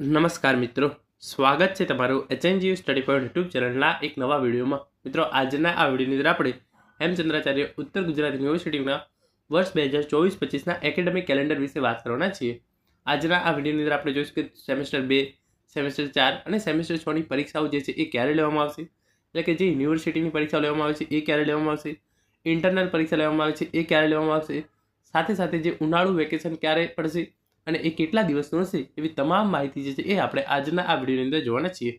નમસ્કાર મિત્રો. સ્વાગત છે તમારું એચએનજીયુ સ્ટડી પોઈન્ટ યુટ્યુબ ચેનલના એક નવા વિડીયોમાં. મિત્રો, આજના આ વિડીયોની અંદર આપણે હેમચંદ્રાચાર્ય ઉત્તર ગુજરાત યુનિવર્સિટીના વર્ષ બે હજાર ચોવીસ પચીસના એકેડેમિક કેલેન્ડર વિશે વાત કરવાના છીએ. આજના આ વિડીયોની અંદર આપણે જોઈશું કે સેમેસ્ટર બે સેમેસ્ટર ચાર અને સેમેસ્ટર છની પરીક્ષાઓ જે છે એ ક્યારે લેવામાં આવશે? એટલે કે જે યુનિવર્સિટીની પરીક્ષાઓ લેવામાં આવે છે એ ક્યારે લેવામાં આવશે? ઇન્ટરનલ પરીક્ષા લેવામાં આવે છે એ ક્યારે લેવામાં આવશે? સાથે સાથે જે ઉનાળુ વેકેશન ક્યારે પડશે? અને એ કેટલા દિવસનું હશે એવી તમામ માહિતી જે છે એ આપણે આજના આ વિડીયોની અંદર જોવાના છીએ.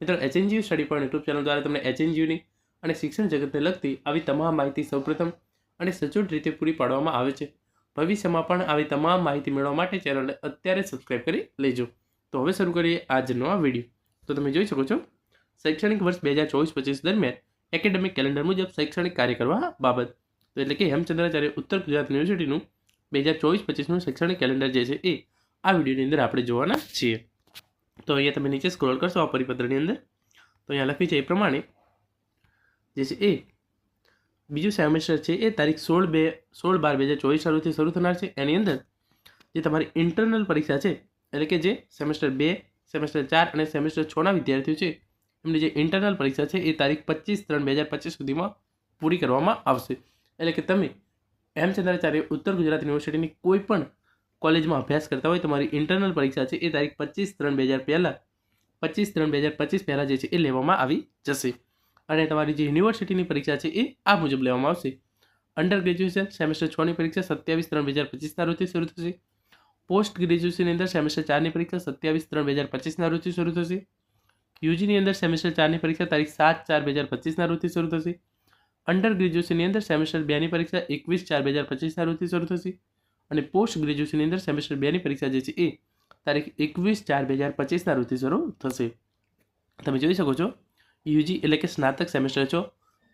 મિત્રો HNGU study point YouTube channel દ્વારા તમને એચએનજીયુની અને શિક્ષણ જગતને લગતી આવી તમામ માહિતી સૌપ્રથમ અને સચોટ રીતે પૂરી પાડવામાં આવે છે. ભવિષ્યમાં પણ આવી તમામ માહિતી મેળવવા માટે ચેનલને અત્યારે સબસ્ક્રાઇબ કરી લેજો. તો હવે શરૂ કરીએ આજનો આ વીડિયો. તો તમે જોઈ શકો છો, શૈક્ષણિક વર્ષ બે હજાર ચોવીસ પચીસ દરમિયાન એકેડેમિક કેલેન્ડર મુજબ શૈક્ષણિક કાર્ય કરવા બાબત. તો એટલે કે હેમચંદ્રાચાર્ય ઉત્તર ગુજરાત યુનિવર્સિટીનું બે હજાર ચોવીસ પચીસનું શૈક્ષણિક કેલેન્ડર જે છે એ આ વિડીયોની અંદર આપણે જોવાના છીએ. તો અહીંયા તમે નીચે સ્ક્રોલ કરશો આ પરિપત્રની અંદર. તો અહીંયા લખ્યું છે એ પ્રમાણે જે છે એ બીજું સેમેસ્ટર છે એ તારીખ સોળ બે, સોળ બાર બે હજાર ચોવીસ શરૂથી શરૂ થનાર છે. એની અંદર જે તમારી ઇન્ટરનલ પરીક્ષા છે, એટલે કે જે સેમેસ્ટર બે, સેમેસ્ટર ચાર અને સેમેસ્ટર છના વિદ્યાર્થીઓ છે, એમની જે ઇન્ટરનલ પરીક્ષા છે એ તારીખ પચીસ ત્રણ બે હજાર પચીસ સુધીમાં પૂરી કરવામાં આવશે. એટલે કે તમે હેમચંદ્રાચાર્ય ઉત્તર ગુજરાત યુનિવર્સિટીની કોઈ પણ કોલેજમાં અભ્યાસ કરતા હોય, તમારી ઇન્ટરનલ પરીક્ષા છે એ તારીખ પચીસ ત્રણ બે હજાર પહેલાં, પચીસ ત્રણ બે હજાર પચીસ પહેલાં જે છે એ લેવામાં આવી જશે. અને તમારી જે યુનિવર્સિટીની પરીક્ષા છે એ આ મુજબ લેવામાં આવશે. અંડર ગ્રેજ્યુએશન સેમેસ્ટર છની પરીક્ષા સત્યાવીસ ત્રણ બે હજાર પચીસના રોજથી શરૂ થશે. પોસ્ટ ગ્રેજ્યુએશનની અંદર સેમેસ્ટર ચારની પરીક્ષા સત્યાવીસ ત્રણ બે હજાર પચીસના રોજથી શરૂ થશે. યુજીની અંદર સેમેસ્ટર ચારની પરીક્ષા તારીખ સાત ચાર બે હજાર પચીસના રોજથી શરૂ થશે. અંડર ગ્રેજ્યુએશનની અંદર સેમેસ્ટર બેની પરીક્ષા એકવીસ ચાર બે હજાર પચીસ તારીખથી શરૂ થશે. અને પોસ્ટ ગ્રેજ્યુએશનની અંદર સેમેસ્ટર બેની પરીક્ષા જે છે એ તારીખ એકવીસ ચાર બે હજાર પચીસ તારીખથી શરૂ થશે. તમે જોઈ શકો છો યુજી એટલે કે સ્નાતક સેમેસ્ટર છો.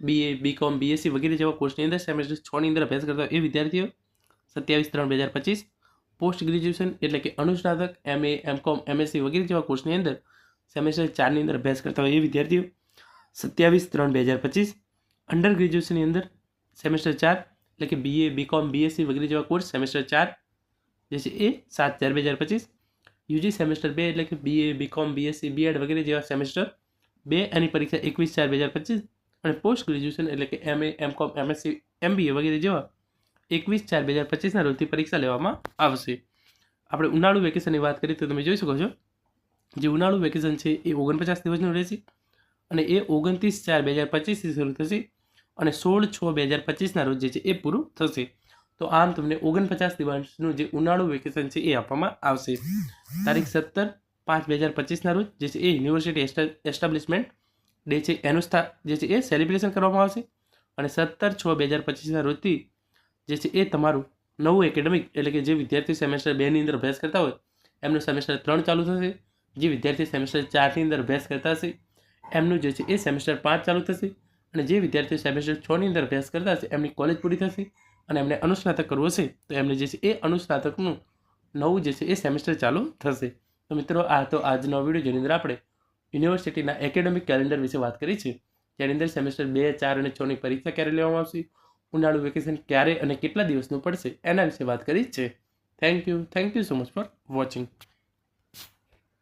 બીએ બીકોમ બીએસસી વગેરે જેવા કોર્સની અંદર સેમેસ્ટર છની અંદર અભ્યાસ કરતા એ વિદ્યાર્થીઓ સત્યાવીસ ત્રણ બે હજાર પચીસ. પોસ્ટ ગ્રેજ્યુએશન એટલે કે અનુસ્નાતક એમએ એમકોમ એમએસસી વગેરે જેવા કોર્સની અંદર સેમેસ્ટર ચારની અંદર અભ્યાસ કરતા હોય એ વિદ્યાર્થીઓ સત્યાવીસ ત્રણ બે હજાર પચીસ. અંડર ગ્રેજ્યુએશનની અંદર સેમેસ્ટર ચાર, એટલે કે બીએ બીકોમ બીએસસી વગેરે જેવા કોર્સ સેમેસ્ટર ચાર જે છે એ સાત, ચાર, બે, હજાર પચીસ. યુજી સેમેસ્ટર બે, એટલે કે બીએ બીકોમ બીએસસી બીએડ વગેરે જેવા સેમેસ્ટર બે, એની પરીક્ષા એકવીસ, ચાર, બે, હજાર પચીસ અને પોસ્ટ ગ્રેજ્યુએશન એટલે કે એમએ એમકોમ એમએસસી એમબીએ વગેરે જેવા એકવીસ, ચાર, બે, હજાર પચીસના રોજથી પરીક્ષા લેવામાં આવશે. આપણે ઉનાળુ વેકેશનની વાત કરીએ તો તમે જોઈ શકો છો. જે ઉનાળુ વેકેશન છે એ ઓગણપચાસ દિવસનું રહેશે અને એ ઓગણત્રીસ, ચાર, બે, હજાર પચીસથી શરૂ થશે. અને સોળ છ બે હજાર પચીસના રોજ જે છે એ પૂરું થશે. તો આમ તમને ઓગણપચાસ દિવસનું જે ઉનાળુ વેકેશન છે એ આપવામાં આવશે. તારીખ સત્તર પાંચ બે હજાર પચીસના રોજ જે છે એ યુનિવર્સિટી એસ્ટાબ્લિશમેન્ટ ડે છે એનું સ્થા, જે છે એ સેલિબ્રેશન કરવામાં આવશે. અને સત્તર છ બે હજાર પચીસના રોજથી જે છે એ તમારું નવું એકેડેમિક એટલે કે જે વિદ્યાર્થી સેમેસ્ટર બેની અંદર અભ્યાસ કરતા હોય, એમનું સેમેસ્ટર ત્રણ ચાલુ થશે. જે વિદ્યાર્થી સેમેસ્ટર ચારની અંદર અભ્યાસ કરતા હશે, એમનું જે છે એ સેમેસ્ટર પાંચ ચાલુ થશે. અને જે વિદ્યાર્થીઓ સેમેસ્ટર છની અંદર અભ્યાસ કરતા હશે, એમની કોલેજ પૂરી થશે અને એમને અનુસ્નાતક કરવું હશે, તો એમને જે છે એ અનુસ્નાતકનું નવું જે છે એ સેમેસ્ટર ચાલુ થશે. તો મિત્રો, આ તો આજનો વીડિયો જેની અંદર આપણે યુનિવર્સિટીના એકેડેમિક કેલેન્ડર વિશે વાત કરી છે. જેની અંદર સેમેસ્ટર બે, ચાર અને છની પરીક્ષા ક્યારે લેવામાં આવશે, ઉનાળુ વેકેશન ક્યારે અને કેટલા દિવસનું પડશે, એના વિશે વાત કરી છે. Thank you thank you so much for watching